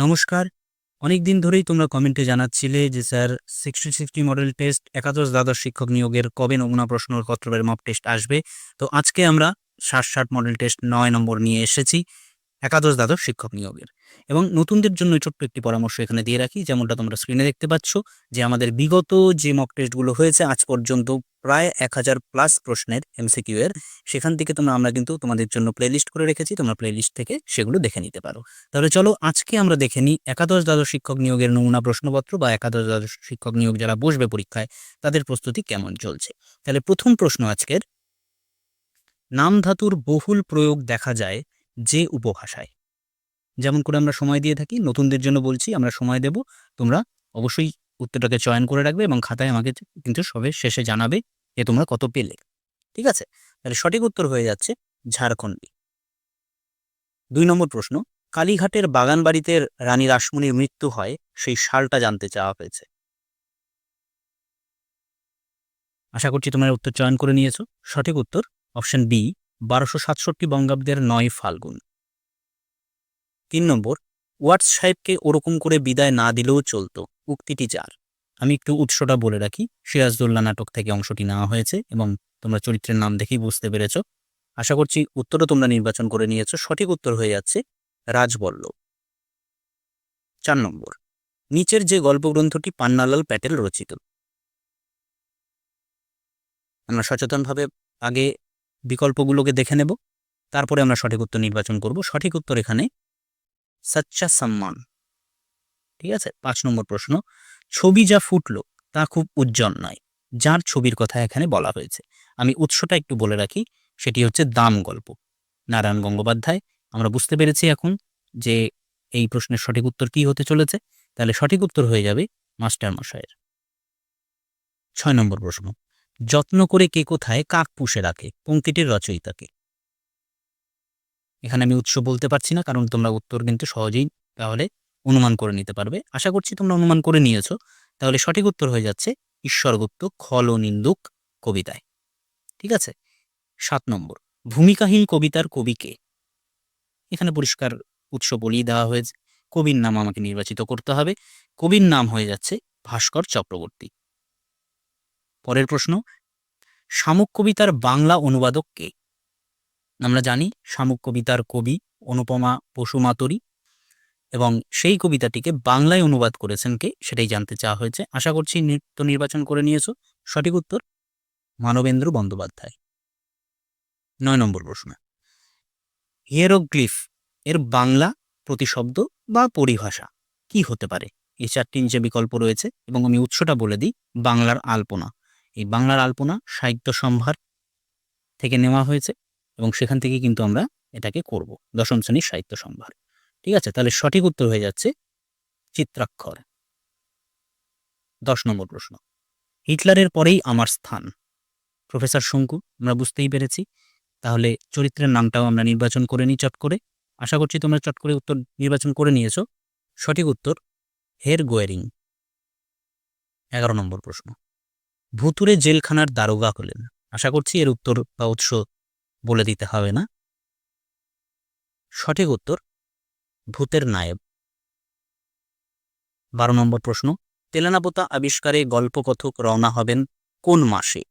নমস্কার। অনেক দিন ধরেই তোমরা কমেন্টে জানাচ্ছিলে যে, sir sixty sixty model test একাদশ দ্বাদশ শিক্ষক নিয়োগের কবে নমুনা প্রশ্ন প্রশ্নপত্রের মক টেস্ট আসবে? তো আজকে আমরা ষাট ষাট মডেল টেস্ট নয় নম্বর নিয়ে এসেছি। একাদশ দ্বাদশ শিক্ষক নিয়োগের। এবং নতুনদের জন্য ছোট্ট একটি পরামর্শ এখানে দিয়ে রাখি, যেমনটা তোমরা স্ক্রিনে দেখতে পাচ্ছ, যে আমাদের বিগত যে মক টেস্টগুলো হয়েছে, আজ পর্যন্ত প্রায় এক হাজার প্লাস প্রশ্নের এমসিকিউ এর, সেখান থেকে তোমরা, আমরা কিন্তু তোমাদের জন্য প্লেলিস্ট করে রেখেছি, তোমরা প্লেলিস্ট থেকে সেগুলো দেখে নিতে পারো। তাহলে চলো, আজকে আমরা দেখে নিই একাদশ দ্বাদশ শিক্ষক নিয়োগের নমুনা প্রশ্নপত্র বা একাদশ দ্বাদশ শিক্ষক নিয়োগ যারা বসবে পরীক্ষায়, তাদের প্রস্তুতি কেমন চলছে? তাহলে প্রথম প্রশ্ন আজকের, নাম ধাতুর বহুল প্রয়োগ দেখা যায় যে উপভাষায়। যেমন করে আমরা সময় দিয়ে থাকি, নতুনদের জন্য বলছি, আমরা সময় দেব, তোমরা অবশ্যই উত্তরটাকে চয়ন করে রাখবে এবং খাতায় আমাকে কিন্তু সবে শেষে জানাবে যে তোমরা কত পেলে। ঠিক আছে? তাহলে সঠিক উত্তর হয়ে যাচ্ছে ঝাড়খণ্ডী। দুই নম্বর প্রশ্ন, কালীঘাটের বাগান বাড়িতে রানী রাসমণির মৃত্যু হয়, সেই সালটা জানতে চাওয়া হয়েছে। আশা করছি তোমরা উত্তর চয়ন করে নিয়েছো। সঠিক উত্তর, অপশন বি বারোশো সাতষট্টি বঙ্গাব্দের নয় ফাল্গুন। তিন নম্বর, ওয়াটস সাহেবকে ওরকম করে বিদায় না দিলেও চলতো। উক্তিটি যার? আমি একটু উৎসটা বলে রাখি, সিরাজদৌল্লা নাটক থেকে অংশটি নেওয়া হয়েছে এবং তোমরা চরিত্রের নাম দেখেই বুঝতে পেরেছ। আশা করছি উত্তরও তোমরা নির্বাচন করে নিয়েছো, সঠিক উত্তর হয়ে যাচ্ছে রাজবল্লভ চার নম্বর, নিচের যে গল্পগ্রন্থটি পান্নালাল প্যাটেল রচিত। আমরা সচেতনভাবে আগে বিকল্পগুলোকে দেখে নেব। তারপরে আমরা সঠিক উত্তর নির্বাচন করব। সঠিক উত্তর এখানে সচ্চা সম্মান। ঠিক আছে? পাঁচ নম্বর প্রশ্ন। ছবি যা ফুটলো তা খুব উজ্জ্বল নয়। যার ছবির কথা এখানে বলা হয়েছে। আমি উৎসটা একটু বলে রাখি। সেটি হচ্ছে দাম গল্প। নারায়ণ গঙ্গোপাধ্যায়, আমরা বুঝতে পেরেছি এখন যে এই প্রশ্নের সঠিক উত্তর কি হতে চলেছে। তাহলে সঠিক উত্তর হয়ে যাবে মাস্টার মশাইয়ের ছয় নম্বর প্রশ্ন। যত্ন করে কে কোথায় কাক পুষে রাখে পঙ্ক্তিটির রচয়িতাকে। এখানে আমি উৎস বলতে পারছি না, কারণ তোমরা উত্তর কিন্তু সহজেই তাহলে অনুমান করে নিতে পারবে। আশা করছি তোমরা অনুমান করে নিয়েছো। তাহলে সঠিক উত্তর হয়ে যাচ্ছে ঈশ্বরগুপ্ত খল নিন্দুক কবিতায়। ঠিক আছে? সাত নম্বর, ভূমিকাহীন কবিতার কবিকে এখানে পরিষ্কার উৎস বলিয়ে দেওয়া হয়েছে। কবির নাম আমাকে নির্বাচিত করতে হবে। কবির নাম হয়ে যাচ্ছে ভাস্কর চক্রবর্তী। পরের প্রশ্ন, শামুক কবিতার বাংলা অনুবাদক কে? আমরা জানি শামুক কবিতার কবি অনুপমা বসুমাতরি এবং সেই কবিতাটিকে বাংলায় অনুবাদ করেছেন কে সেটাই জানতে চাওয়া হয়েছে। আশা করছি নৃত্য নির্বাচন করে নিয়েছো। সঠিক উত্তর, মানবেন্দ্র বন্দ্যোপাধ্যায়। নয় নম্বর প্রশ্ন হিয়েরোগ্লিফ এর বাংলা প্রতিশব্দ বা পরিভাষা কি হতে পারে? এই চারটি নিচে বিকল্প রয়েছে এবং আমি উৎসটা বলে দিই, বাংলার আলপনা। এই বাংলার আলপনা সাহিত্য সম্ভার থেকে নেওয়া হয়েছে এবং সেখান থেকে কিন্তু আমরা এটাকে করব, দশম শ্রেণির সাহিত্য সম্ভার। ঠিক আছে? তাহলে সঠিক উত্তর হয়ে যাচ্ছে চিত্রাক্ষর। দশ নম্বর প্রশ্ন। হিটলারের পরেই আমার স্থান। প্রফেসর শঙ্কু, আমরা বুঝতেই পেরেছি। তাহলে চরিত্রের নামটাও আমরা নির্বাচন করে নিই চট করে। আশা করছি তোমরা চট করে উত্তর নির্বাচন করে নিয়েছো। সঠিক উত্তর, হের গোয়ারিং। এগারো নম্বর প্রশ্ন। ভুতুরে জেলখানার দারোগা হলেন। আশা করছি এর উত্তর বা উৎস বলে দিতে হবে না। সঠিক উত্তর, ভূতের নায়েব। বারো নম্বর প্রশ্ন, তেলানাপোতা আবিষ্কারে গল্পকথক রওনা হবেন কোন মাসে?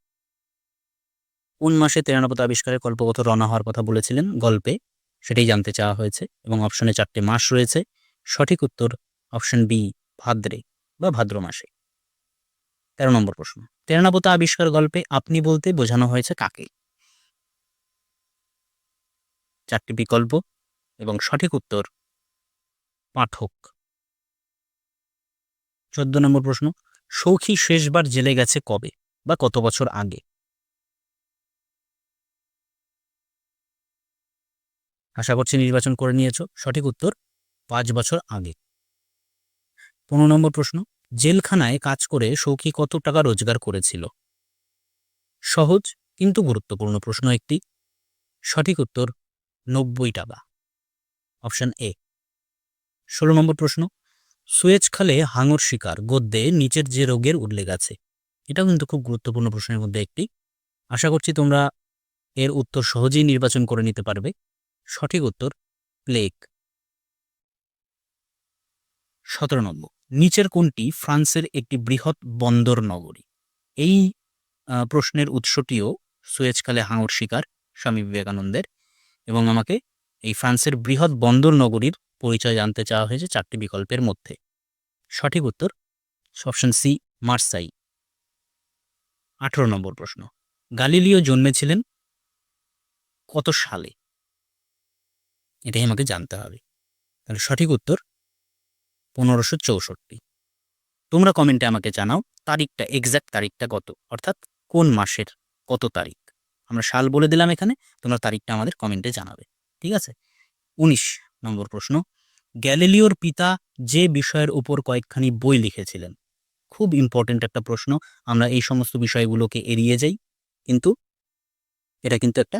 কোন মাসে তেলানাপোতা আবিষ্কারে গল্পকথক রওনা হওয়ার কথা বলেছিলেন? গল্পে। সেটাই জানতে চাওয়া হয়েছে এবং অপশনে চারটে মাস রয়েছে। সঠিক উত্তর, অপশন বি, ভাদ্রে বা ভাদ্র মাসে তেরো নম্বর প্রশ্ন। তেরেনাপোতা আবিষ্কার গল্পে আপনি বলতে বোঝানো হয়েছে কাকে? চারটি বিকল্প এবং সঠিক উত্তর পাঠক। চোদ্দ নম্বর প্রশ্ন, সৌখী শেষবার জেলে গেছে কবে বা কত বছর আগে? আশা করছি নির্বাচন করে নিয়েছ। সঠিক উত্তর, পাঁচ বছর আগে। পনেরো নম্বর প্রশ্ন জেলখানায় কাজ করে সৌখী কত টাকা রোজগার করেছিল? সহজ, কিন্তু গুরুত্বপূর্ণ প্রশ্ন একটি। সঠিক উত্তর, নব্বই টাকা। Option A. ষোলো নম্বর প্রশ্ন। সুয়েজ খালে হাঙর শিকার, গদ্যে নিচের যে রোগের উল্লেখ আছে। এটাও কিন্তু খুব গুরুত্বপূর্ণ প্রশ্নের মধ্যে একটি। আশা করছি তোমরা এর উত্তর সহজেই নির্বাচন করে নিতে পারবে। সঠিক উত্তর প্লেগ সতেরো নম্বর। নিচের কোনটি ফ্রান্সের একটি বৃহৎ বন্দর নগরী? এই প্রশ্নের উৎসটিও সুয়েজকালে হাঙর শিকার স্বামী বিবেকানন্দের এবং আমাকে এই ফ্রান্সের বৃহৎ বন্দর নগরীর পরিচয় জানতে চাওয়া হয়েছে চারটি বিকল্পের মধ্যে। সঠিক উত্তর, অপশন সি, মার্সাই। আঠেরো নম্বর প্রশ্ন, গালিলিও জন্মেছিলেন কত সালে? এটাই আমাকে জানতে হবে। তাহলে সঠিক উত্তর পনেরোশো চৌষট্টি। তোমরা কমেন্টে আমাকে জানাও তারিখটা এক্স্যাক্ট তারিখটা কত, অর্থাৎ কোন মাসের কত তারিখ। আমরা সাল বলে দিলাম এখানে, তোমরা তারিখটা আমাদের কমেন্টে জানাবে, ঠিক আছে? উনিশ নম্বর প্রশ্ন, গ্যালিলিওর পিতা যে বিষয়ের উপর কয়েকখানি বই লিখেছিলেন? খুব ইম্পর্টেন্ট একটা প্রশ্ন, আমরা এই সমস্ত বিষয়গুলোকে এড়িয়ে যাই, কিন্তু এটা কিন্তু একটা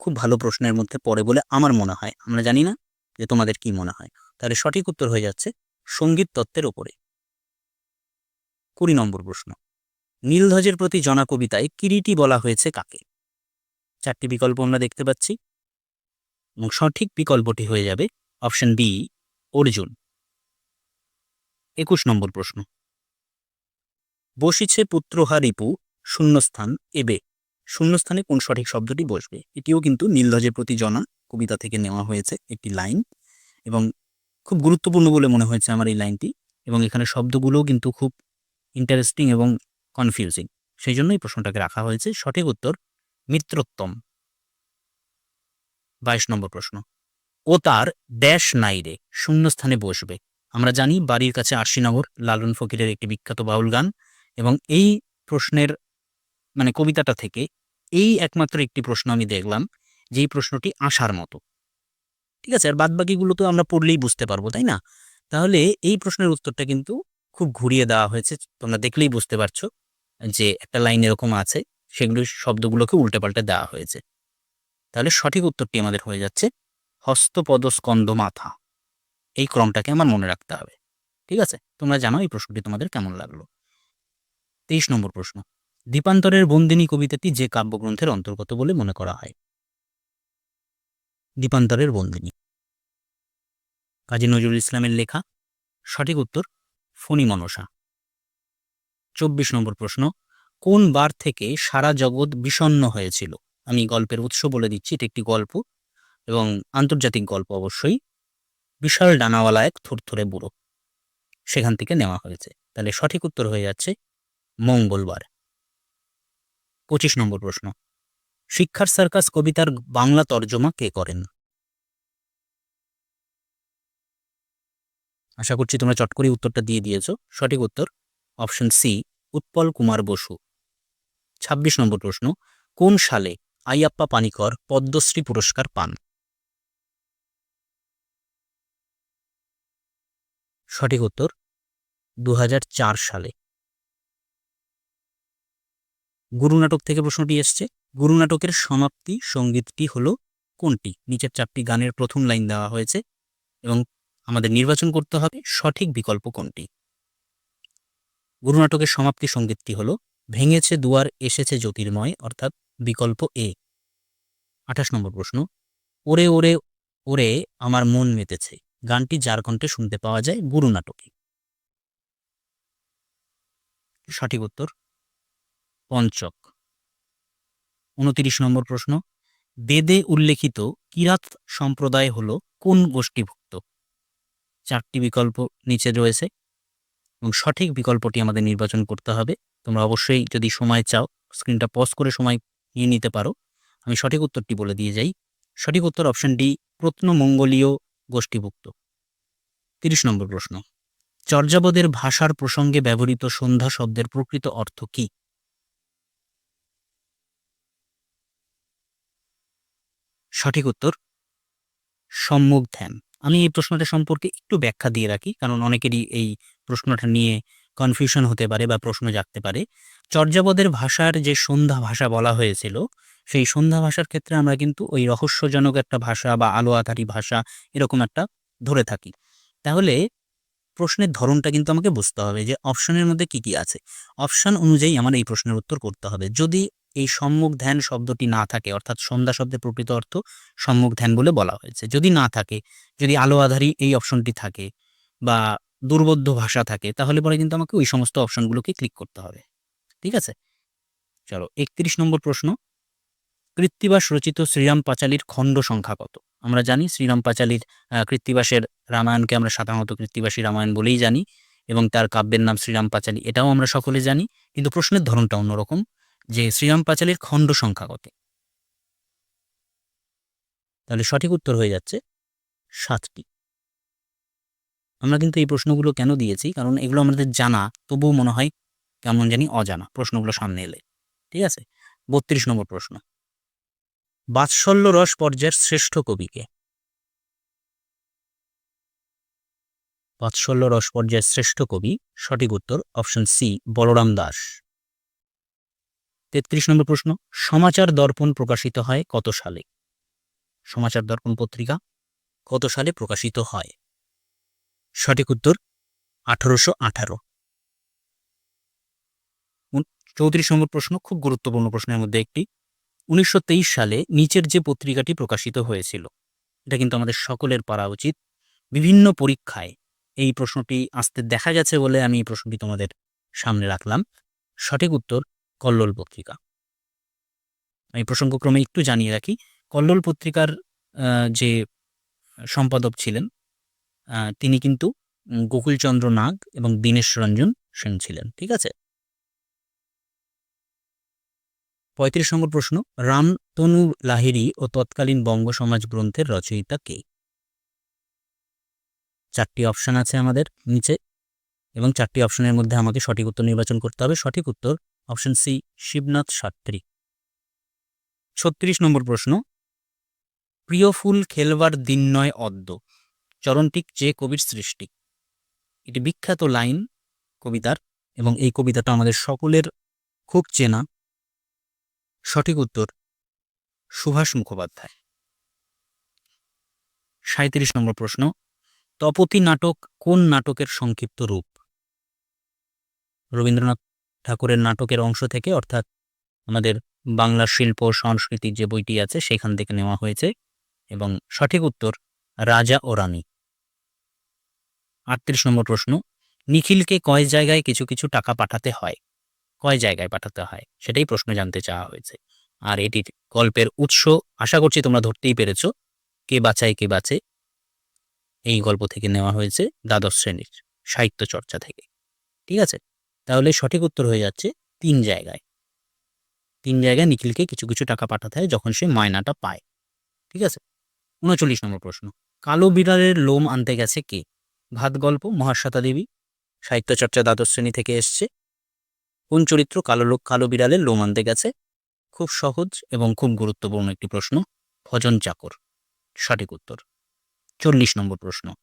খুব ভালো প্রশ্নের মধ্যে পড়ে বলে আমার মনে হয়, আমরা জানি না যে তোমাদের কি মনে হয়। তাহলে সঠিক উত্তর হয়ে যাচ্ছে সংগীত তত্ত্বের ওপরে। কুড়ি নম্বর প্রশ্ন। নীলধ্বজের প্রতি জনা কবিতায় কিরিটি বলা হয়েছে কাকে? চারটি বিকল্প আমরা দেখতে পাচ্ছি। এবং সঠিক বিকল্পটি হয়ে যাবে অপশন বি, অর্জুন। একুশ নম্বর প্রশ্ন। বসিছে পুত্রহা রিপু, শূন্যস্থান এবে। শূন্যস্থানে কোন সঠিক শব্দটি বসবে? এটিও কিন্তু নীলধ্বজের প্রতি জনা কবিতা থেকে নেওয়া হয়েছে একটি লাইন। এবং খুব গুরুত্বপূর্ণ বলে মনে হয়েছে আমার এই লাইনটি এবং এখানে শব্দগুলোও কিন্তু খুব ইন্টারেস্টিং এবং কনফিউজিং সেই জন্যই প্রশ্নটাকে রাখা হয়েছে, সঠিক উত্তর মিত্রোত্তম। বাইশ নম্বর প্রশ্ন। ও তার ড্যাশ নাইরে শূন্যস্থানে বসবে। আমরা জানি বাড়ির কাছে আরশিনগর, লালন ফকিরের একটি বিখ্যাত বাউল গান এবং এই প্রশ্নের মানে কবিতাটা থেকে এই একমাত্র একটি প্রশ্ন আমি দেখলাম, যেই প্রশ্নটি আসার মতো। ঠিক আছে? আর বাদ বাকিগুলো তো আমরা পড়লেই বুঝতে পারব, তাই না? তাহলে এই প্রশ্নের উত্তরটা কিন্তু খুব ঘুরিয়ে দেওয়া হয়েছে। তোমরা দেখলেই বুঝতে পারছ যে একটা লাইন এরকম আছে, সেগুলো শব্দগুলোকে উল্টে পাল্টে দেওয়া হয়েছে। তাহলে সঠিক উত্তরটি আমাদের হয়ে যাচ্ছে হস্তপদ স্কন্দ মাথা। এই ক্রমটাকে আমার মনে রাখতে হবে, ঠিক আছে? তোমরা জানো এই প্রশ্নটি তোমাদের কেমন লাগল। তেইশ নম্বর প্রশ্ন। দীপান্তরের বন্দিনী কবিতাটি যে কাব্যগ্রন্থের অন্তর্গত বলে মনে করা হয়। দীপান্তরের বন্দিনী। কাজী নজরুল ইসলামের লেখা, সঠিক উত্তর, ফণি মনসা। চব্বিশ নম্বর প্রশ্ন, কোন বার থেকে সারা জগৎ বিষণ্ণ হয়েছিল? আমি গল্পের উৎস বলে দিচ্ছি, এটি একটি গল্প এবং আন্তর্জাতিক গল্প অবশ্যই। বিশাল ডানাওয়ালা এক থুরথুরে বুড়ো। সেখান থেকে নেওয়া হয়েছে। তাহলে সঠিক উত্তর হয়ে যাচ্ছে মঙ্গলবার। পঁচিশ নম্বর প্রশ্ন শিক্ষার সার্কাস কবিতার বাংলা তর্জমা কে করেন? আশা করছি তোমরা চট করে উত্তরটা দিয়ে দিয়েছ। সঠিক উত্তর অপশন সি উৎপল কুমার বসু। ২৬ নম্বর প্রশ্ন, কোন সালে আইয়াপ্পা পানিকর পদ্মশ্রী পুরস্কার পান? সঠিক উত্তর দু হাজার চার সালে। গুরু নাটক থেকে প্রশ্নটি এসছে। গুরু নাটকের সমাপ্তি সঙ্গীতটি হলো কোনটি? নিচের চারটি গানের প্রথম লাইন দেওয়া হয়েছে এবং আমাদের নির্বাচন করতে হবে সঠিক বিকল্প কোনটি? গুরু নাটকের সমাপ্তি সঙ্গীতটি হলো ভেঙেছে দুয়ার, এসেছে জ্যোতির্ময়, অর্থাৎ বিকল্প এ। আঠাশ নম্বর প্রশ্ন। ওরে ওরে ওরে, আমার মন মেতেছে। গানটি যার কণ্ঠে শুনতে পাওয়া যায় গুরু নাটকে। সঠিক উত্তর পঞ্চক। উনতিরিশ নম্বর প্রশ্ন। বেদে উল্লেখিত কিরাত সম্প্রদায় হল কোন গোষ্ঠীভুক্ত? চারটি বিকল্প নিচে রয়েছে এবং সঠিক বিকল্পটি আমাদের নির্বাচন করতে হবে। তোমরা অবশ্যই যদি সময় চাও, স্ক্রিনটা পজ করে সময় নিয়ে নিতে পারো। আমি সঠিক উত্তরটি বলে দিয়ে যাই। সঠিক উত্তর অপশন ডি প্রত্নমঙ্গলীয় গোষ্ঠীভুক্ত। তিরিশ নম্বর প্রশ্ন। চর্যাবদের ভাষার প্রসঙ্গে ব্যবহৃত সন্ধ্যা শব্দের প্রকৃত অর্থ কি? সঠিক উত্তর সম্মুখ ধ্যান। আমি এই প্রশ্নটা সম্পর্কে একটু ব্যাখ্যা দিয়ে রাখি, কারণ অনেকেরই এই প্রশ্নটা নিয়ে কনফিউশন হতে পারে বা প্রশ্ন জাগতে পারে। চর্যাপদের ভাষার যে সন্ধ্যা ভাষা বলা হয়েছিল, সেই সন্ধ্যা ভাষার ক্ষেত্রে আমরা কিন্তু ওই রহস্যজনক একটা ভাষা বা আলো আধারী ভাষা এরকম একটা ধরে থাকি। তাহলে প্রশ্নের ধরনটা কিন্তু আমাকে বুঝতে হবে যে অপশনের মধ্যে কি কি আছে। অপশন অনুযায়ী আমার এই প্রশ্নের উত্তর করতে হবে। যদি এই সম্মুখ ধ্যান শব্দটি না থাকে, অর্থাৎ সন্ধ্যা শব্দের প্রকৃত অর্থ সম্মুখ ধ্যান বলে বলা হয়েছে। যদি না থাকে, যদি আলো আধারী এই অপশনটি থাকে বা দুর্বোধ্য ভাষা থাকে, তাহলে পরে কিন্তু আমাকে ওই সমস্ত অপশনগুলোকে ক্লিক করতে হবে। ঠিক আছে? চলো, একত্রিশ নম্বর প্রশ্ন। কৃত্তিবাস রচিত শ্রীরাম পাঁচালীর খণ্ড সংখ্যা কত? আমরা জানি শ্রীরাম পাঁচালীর কৃত্তিবাসের রামায়ণকে আমরা সাধারণত কৃত্তিবাসী রামায়ণ বলেই জানি এবং তার কাব্যের নাম শ্রীরাম পাঁচালী, এটাও আমরা সকলে জানি, কিন্তু প্রশ্নের ধরনটা অন্যরকম। যে শ্রীরাম পাঁচালীর খণ্ড সংখ্যা কত? তাহলে সঠিক উত্তর হয়ে যাচ্ছে সাতটি। আমরা কিন্তু এই প্রশ্নগুলো কেন দিয়েছি? কারণ এগুলো আমাদের জানা, তবুও মনে হয় কেমন জানি অজানা প্রশ্নগুলো সামনে এলে। ঠিক আছে? বত্রিশ নম্বর প্রশ্ন। বাৎসল্য রস পর্যায়ের শ্রেষ্ঠ কবিকে বাৎসল্য রস পর্যায়ের শ্রেষ্ঠ কবি, সঠিক উত্তর অপশন সি, বলরাম দাস। তেত্রিশ নম্বর প্রশ্ন, সমাচার দর্পণ প্রকাশিত হয় কত সালে? সমাচার দর্পণ পত্রিকা কত সালে প্রকাশিত হয়? সঠিক উত্তর, আঠারোশো আঠারো। চৌত্রিশ নম্বর প্রশ্ন, খুব গুরুত্বপূর্ণ প্রশ্নের মধ্যে একটি। উনিশশো তেইশ সালে নিচের যে পত্রিকাটি প্রকাশিত হয়েছিল, এটা কিন্তু আমাদের সকলের পারা উচিত। বিভিন্ন পরীক্ষায় এই প্রশ্নটি আসতে দেখা গেছে বলে আমি এই প্রশ্নটি তোমাদের সামনে রাখলাম। সঠিক উত্তর কল্লোল পত্রিকা। আমি প্রসঙ্গক্রমে একটু জানিয়ে রাখি, কল্লোল পত্রিকার যে সম্পাদক ছিলেন তিনি কিন্তু গোকুলচন্দ্র নাগ এবং দীনেশ রঞ্জন সেন ছিলেন, ঠিক আছে? পঁয়ত্রিশ নম্বর প্রশ্ন রামতনু লাহিড়ী ও তৎকালীন বঙ্গ সমাজ গ্রন্থের রচয়িতা কে? চারটি অপশন আছে আমাদের নিচে এবং চারটি অপশনের মধ্যে আমাকে সঠিক উত্তর নির্বাচন করতে হবে। সঠিক উত্তর অপশন সি, শিবনাথ সাত্রী। ছত্রিশ নম্বর প্রশ্ন। প্রিয় ফুল খেলবার দিন নয় অদ্য। চরণটিক যে কবির সৃষ্টি। এটি বিখ্যাত লাইন, কবিতার, এবং এই কবিতাটা আমাদের সকলের খুব চেনা। সঠিক উত্তর, সুভাষ মুখোপাধ্যায়। সাঁত্রিশ নম্বর প্রশ্ন। তপতি নাটক কোন নাটকের সংক্ষিপ্ত রূপ? রবীন্দ্রনাথ ঠাকুরের নাটকের অংশ থেকে, অর্থাৎ আমাদের বাংলা শিল্প সংস্কৃতির যে বইটি আছে, সেখান থেকে নেওয়া হয়েছে এবং সঠিক উত্তর রাজা ও রানী। আটত্রিশ নম্বর প্রশ্ন, নিখিলকে কয় জায়গায় কিছু কিছু টাকা পাঠাতে হয়? কয় জায়গায় পাঠাতে হয়? সেটাই প্রশ্ন জানতে চাওয়া হয়েছে। আর এটির গল্পের উৎস, আশা করছি তোমরা ধরতেই পেরেছ, কে বাঁচায় কে বাঁচে এই গল্প থেকে নেওয়া হয়েছে দ্বাদশ শ্রেণির সাহিত্য চর্চা থেকে। ঠিক আছে? তাহলে সঠিক উত্তর হয়ে যাচ্ছে তিন জায়গায়। তিন জায়গায় নিখিলকে কিছু কিছু টাকা পাঠাতে হয় যখন সে ময়নাটা পায়। ঠিক আছে? উনচল্লিশ নম্বর প্রশ্ন। কালো বিড়ালের লোম আনতে গেছে কে? ভাত গল্প, মহাশ্বেতা দেবী, সাহিত্য চর্চা দ্বাদশ শ্রেণি থেকে এসছে। কোন চরিত্র কালো লোক, কালো বিড়ালের লোম আনতে গেছে? খুব সহজ এবং খুব গুরুত্বপূর্ণ একটি প্রশ্ন, ভজন চাকর। সঠিক উত্তর। চল্লিশ নম্বর প্রশ্ন।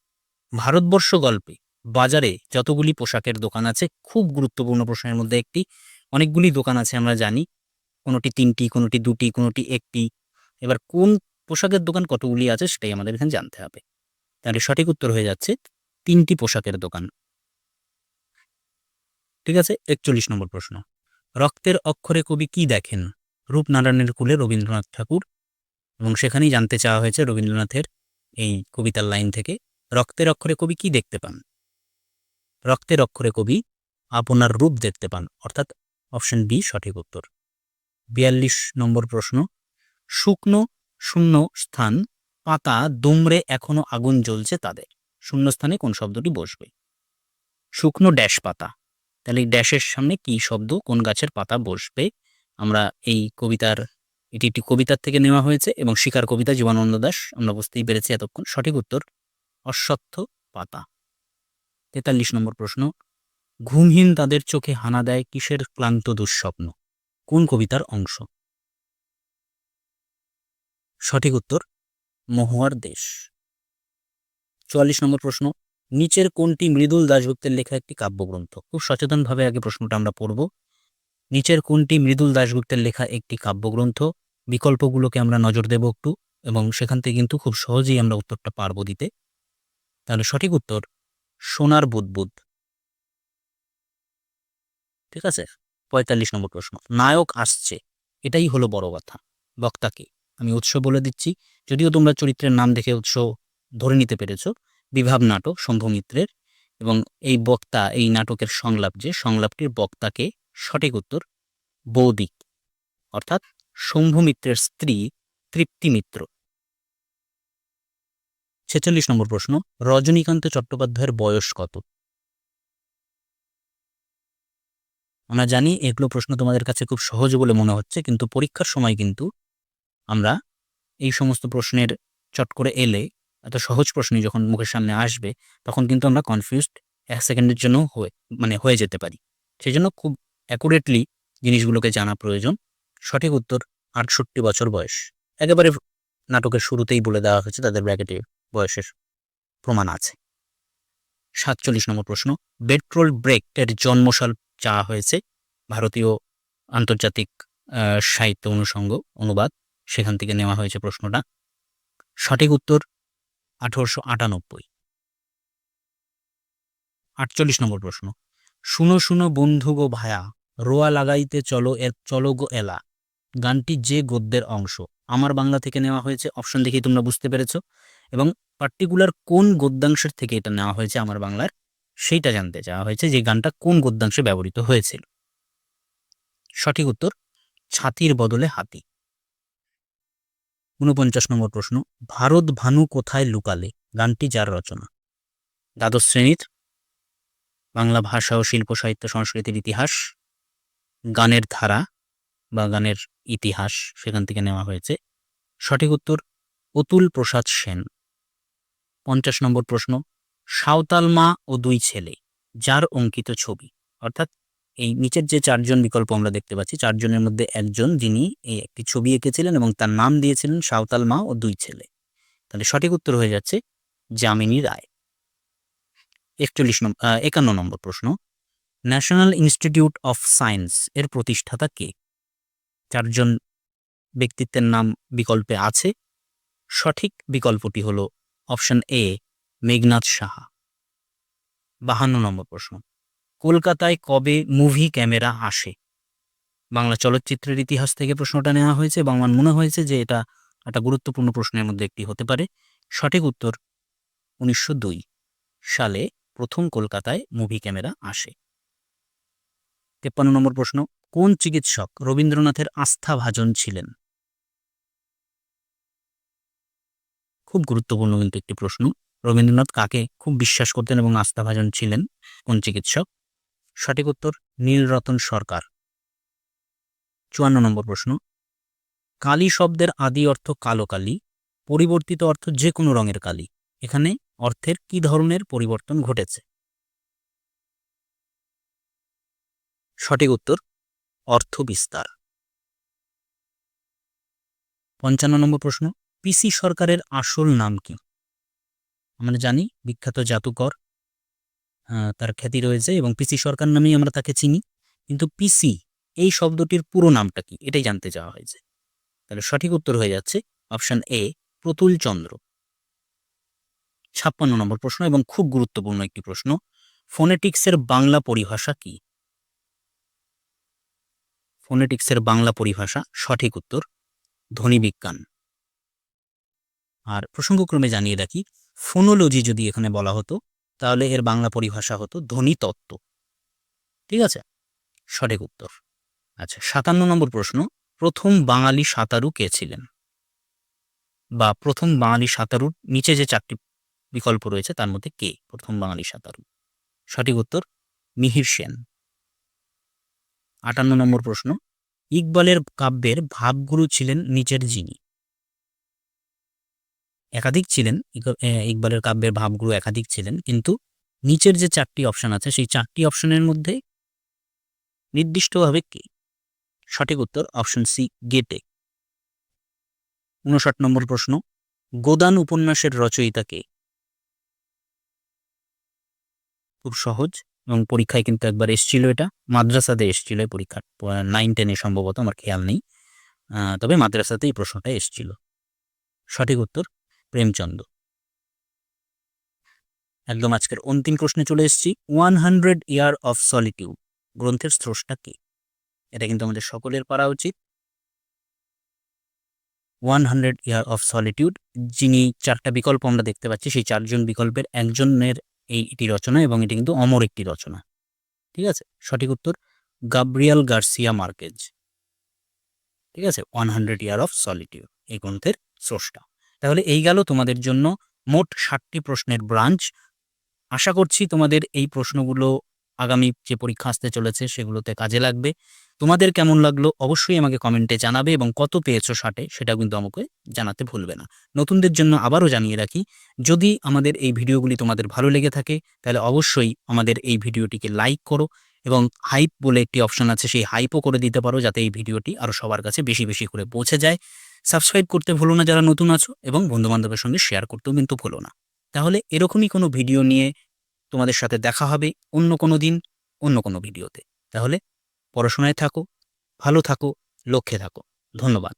ভারতবর্ষ গল্পে বাজারে যতগুলি পোশাকের দোকান আছে, খুব গুরুত্বপূর্ণ প্রশ্নের মধ্যে একটি। অনেকগুলি দোকান আছে আমরা জানি, কোনোটি তিনটি, কোনোটি দুটি, কোনোটি একটি। এবার কোন পোশাকের দোকান কতগুলি আছে সেটাই আমাদের এখানে জানতে হবে। তাহলে সঠিক উত্তর হয়ে যাচ্ছে, তিনটি পোশাকের দোকান। ঠিক আছে, একচল্লিশ নম্বর প্রশ্ন। রক্তের অক্ষরে কবি কি দেখেন? রূপনারায়ণের কুলে রবীন্দ্রনাথ ঠাকুর। এবং সেখানেই জানতে চাওয়া হয়েছে রবীন্দ্রনাথের এই কবিতার লাইন থেকে, রক্তের অক্ষরে কবি কি দেখতে পান? রক্তের অক্ষরে কবি আপনার রূপ দেখতে পান। অর্থাৎ অপশন বি, সঠিক উত্তর। বিয়াল্লিশ নম্বর প্রশ্ন। শুকনো শূন্য স্থান পাতা দুমড়ে এখনও আগুন জ্বলছে তাদের। শূন্য স্থানে কোন শব্দটি বসবে? শুকনো ড্যাশ পাতা। তাহলে ড্যাশের সামনে কি শব্দ, কোন গাছের পাতা বসবে? আমরা এই কবিতার, এটি একটি কবিতার থেকে নেওয়া হয়েছে এবং শিকার কবিতা জীবনানন্দ দাস আমরা বুঝতেই পেরেছি এতক্ষণ সঠিক উত্তর, অশ্বত্থ পাতা। তেতাল্লিশ নম্বর প্রশ্ন, ঘুমহীন তাদের চোখে হানা দেয় কিসের ক্লান্ত দুঃস্বপ্ন? কোন কবিতার অংশ? সঠিক উত্তর, মহুয়ার দেশ। চুয়াল্লিশ নম্বর প্রশ্ন, নিচের কোনটি মৃদুল দাশগুপ্তের লেখা একটি কাব্যগ্রন্থ? খুব সচেতনভাবে আগে প্রশ্নটা আমরা পড়ব। নিচের কোনটি মৃদুল দাশগুপ্তের লেখা একটি কাব্যগ্রন্থ? বিকল্পগুলোকে আমরা নজর দেব একটু, এবং সেখান থেকে কিন্তু খুব সহজেই আমরা উত্তরটা পারব দিতে। তাহলে সঠিক উত্তর সোনার বুদবুদ। ঠিক আছে? পঁয়তাল্লিশ নম্বর প্রশ্ন। নায়ক আসছে। এটাই হলো বড় কথা। বক্তাকে আমি উৎস বলে দিচ্ছি। যদিও তোমরা চরিত্রের নাম দেখে উৎস ধরে নিতে পেরেছ। বিভাব নাটক শম্ভু মিত্রের এবং এই বক্তা, এই নাটকের সংলাপ যে, সংলাপটির বক্তাকে সঠিক উত্তর, বৌদিক। অর্থাৎ শম্ভু মিত্রের স্ত্রী তৃপ্তি মিত্র ছেচল্লিশ নম্বর প্রশ্ন, রজনীকান্ত চট্টোপাধ্যায়ের বয়স কত? আমরা জানি এগুলো প্রশ্ন তোমাদের কাছে খুব সহজ বলে মনে হচ্ছে, কিন্তু পরীক্ষার সময় কিন্তু আমরা এই সমস্ত প্রশ্নের চট করে এলে, এত সহজ প্রশ্নই যখন মুখের সামনে আসবে, তখন কিন্তু আমরা কনফিউজড এক সেকেন্ডের জন্য হয়ে মানে হয়ে যেতে পারি। সেই জন্য খুব অ্যাকুরেটলি জিনিসগুলোকে জানা প্রয়োজন। সঠিক উত্তর আটষট্টি বছর বয়স। একেবারে নাটকের শুরুতেই বলে দেওয়া হয়েছে তাদের ব্র্যাকেটে বয়সের প্রমাণ আছে। সাতচল্লিশ নম্বর প্রশ্ন পেট্রোল ব্রেকের জন্মসাল চাওয়া হয়েছে, ভারতীয় আন্তর্জাতিক সাহিত্য অনুষঙ্গ অনুবাদ, সেখান থেকে নেওয়া হয়েছে প্রশ্নটা। সঠিক উত্তর আঠারোশো আটানব্বই। আটচল্লিশ নম্বর প্রশ্ন, শুনো শুনো বন্ধু গো ভায়া, রোয়া লাগাইতে চলো এ চলো গো এলা। গানটি যে গদ্যের অংশ, আমার বাংলা থেকে নেওয়া হয়েছে, অপশন দেখেই তোমরা বুঝতে পেরেছ। এবং পার্টিকুলার কোন গদ্যাংশের থেকে এটা নেওয়া হয়েছে আমার বাংলার, সেইটা জানতে চাওয়া হয়েছে যে গানটা কোন গদ্যাংশে ব্যবহৃত হয়েছিল। সঠিক উত্তর, ছাতির বদলে হাতি। ঊনপঞ্চাশ নম্বর প্রশ্ন, ভারত ভানু কোথায় লুকালে? গানটি যার রচনা? দ্বাদশ শ্রেণির, বাংলা ভাষা ও শিল্প, সাহিত্য, সংস্কৃতির ইতিহাস, গানের ধারা বা গানের ইতিহাস সেখান থেকে নেওয়া হয়েছে। সঠিক উত্তর, অতুল প্রসাদ সেন। পঞ্চাশ নম্বর প্রশ্ন, সাঁওতাল মা ও দুই ছেলে, যার অঙ্কিত ছবি? অর্থাৎ এই নিচের যে চারজন বিকল্প আমরা দেখতে পাচ্ছি, চারজনের মধ্যে একজন যিনি এই একটি ছবি এঁকেছিলেন এবং তার নাম দিয়েছিলেন সাঁওতাল মা ও দুই ছেলে। তাহলে সঠিক উত্তর হয়ে যাচ্ছে যামিনী রায়। একচল্লিশ নম্বর একান্ন নম্বর প্রশ্ন, ন্যাশনাল ইনস্টিটিউট অফ সায়েন্স এর প্রতিষ্ঠাতা কে? চারজন ব্যক্তিত্বের নাম বিকল্পে আছে। সঠিক বিকল্পটি হলো অপশন এ মেঘনাথ সাহা। বাহান্ন নম্বর প্রশ্ন। কলকাতায় কবে মুভি ক্যামেরা আসে? বাংলা চলচ্চিত্রের ইতিহাস থেকে প্রশ্নটা নেওয়া হয়েছে এবং আমার মনে হয়েছে যে এটা একটা গুরুত্বপূর্ণ প্রশ্নের মধ্যে একটি হতে পারে। সঠিক উত্তর উনিশশো দুই সালে প্রথম কলকাতায় মুভি ক্যামেরা আসে। তেপ্পান্ন নম্বর প্রশ্ন, কোন চিকিৎসক রবীন্দ্রনাথের আস্থাভাজন ছিলেন? খুব গুরুত্বপূর্ণ কিন্তু একটি প্রশ্ন। রবীন্দ্রনাথ কাকে খুব বিশ্বাস করতেন এবং আস্থাভাজন ছিলেন? কোন চিকিৎসক? সঠিক উত্তর নীলরতন সরকার। চুয়ান্ন নম্বর প্রশ্ন। কালী শব্দের আদি অর্থ কালো কালি, পরিবর্তিত অর্থ যে কোনো রঙের কালি। এখানে অর্থের কি ধরনের পরিবর্তন ঘটেছে? সঠিক উত্তর অর্থ বিস্তার পঞ্চান্ন নম্বর প্রশ্ন। পিসি সরকারের আসল নাম কি? আমরা জানি বিখ্যাত জাদুকর আহ, তার খ্যাতি রয়েছে এবং পিসি সরকার নামেই আমরা তাকে চিনি। কিন্তু পিসি এই শব্দটির পুরো নামটা কি? এটাই জানতে চাওয়া হয়েছে। তাহলে সঠিক উত্তর হয়ে যাচ্ছে অপশন এ প্রতুল চন্দ্র। ছাপ্পান্ন নম্বর প্রশ্ন এবং খুব গুরুত্বপূর্ণ একটি প্রশ্ন ফোনেটিক্সের বাংলা পরিভাষা কি? ফোনেটিক্সের বাংলা পরিভাষা সঠিক উত্তর ধ্বনিবিজ্ঞান আর প্রসঙ্গক্রমে জানিয়ে রাখি ফোনোলজি যদি এখানে বলা হতো, তাহলে এর বাংলা পরিভাষা হতো ধ্বনি তত্ত্ব। ঠিক আছে? সঠিক উত্তর। আচ্ছা সাতান্ন নম্বর প্রশ্ন, প্রথম বাঙালি সাঁতারু কে ছিলেন? বা প্রথম বাঙালি সাঁতারুর নিচে যে চারটি বিকল্প রয়েছে, তার মধ্যে কে প্রথম বাঙালি সাঁতারু? সঠিক উত্তর, মিহির সেন। আটান্ন নম্বর প্রশ্ন, ইকবালের কাব্যের ভাবগুরু ছিলেন নিচের যিনি? একাধিক ছিলেন ইকবালের কাব্যের ভাবগুরু একাধিক ছিলেন, কিন্তু নিচের যে চারটি অপশন আছে, সেই চারটি অপশনের মধ্যে নির্দিষ্টভাবে কে? সঠিক উত্তর অপশন সি গেটে। উনষাট নম্বর প্রশ্ন, গোদান উপন্যাসের রচয়িতা কে? খুব সহজ, এবং পরীক্ষায় কিন্তু একবার এসছিল এটা, মাদ্রাসাতে এসছিল পরীক্ষা নাইন টেনে সম্ভবত, আমার খেয়াল নেই। তবে মাদ্রাসাতে এই প্রশ্নটা এসছিল। সঠিক উত্তর প্রেমচন্দ। একদম আজকের অন্তিম প্রশ্নে চলে এসেছি one hundred year of solitude গ্রন্থের স্রষ্টা কে? এটা কিন্তু আমাদের সকলের পারা উচিত। One hundred year of solitude যিনি চারটা বিকল্প আমরা দেখতে পাচ্ছি, সেই চারজন বিকল্পের একজনের এই এটি রচনা এবং এটি কিন্তু অমর একটি রচনা। ঠিক আছে? সঠিক উত্তর, গাব্রিয়াল গার্সিয়া মার্কেজ। ঠিক আছে? One hundred year of solitude এই গ্রন্থের স্রষ্টা। তাহলে এই গেল তোমাদের জন্য মোট ষাটটি প্রশ্নের ব্রাঞ্চ। আশা করছি তোমাদের এই প্রশ্নগুলো আগামী যে পরীক্ষা আসতে চলেছে সেগুলোতে কাজে লাগবে। তোমাদের কেমন লাগল অবশ্যই আমাকে কমেন্টে জানাবে এবং কত পেয়েছ ষাটে সেটা কিন্তু আমাকে জানাতে ভুলবে না। নতুনদের জন্য আবারও জানিয়ে রাখি, যদি আমাদের এই ভিডিওগুলি তোমাদের ভালো লেগে থাকে, তাহলে অবশ্যই আমাদের এই ভিডিওটিকে লাইক করো এবং হাইপ বলে একটি অপশন আছে, সেই হাইপও করে দিতে পারো যাতে এই ভিডিওটি আরও সবার কাছে বেশি বেশি করে পৌঁছে যায়। সাবস্ক্রাইব করতে ভুলো না যারা নতুন আছো এবং বন্ধুবান্ধবের সঙ্গে শেয়ার করতেও কিন্তু ভুলো না। তাহলে এরকমই কোনো ভিডিও নিয়ে তোমাদের সাথে দেখা হবে অন্য কোনো দিন, অন্য কোনো ভিডিওতে তাহলে পড়াশোনায় থাকো, ভালো থাকো, লক্ষ্যে থাকো। ধন্যবাদ।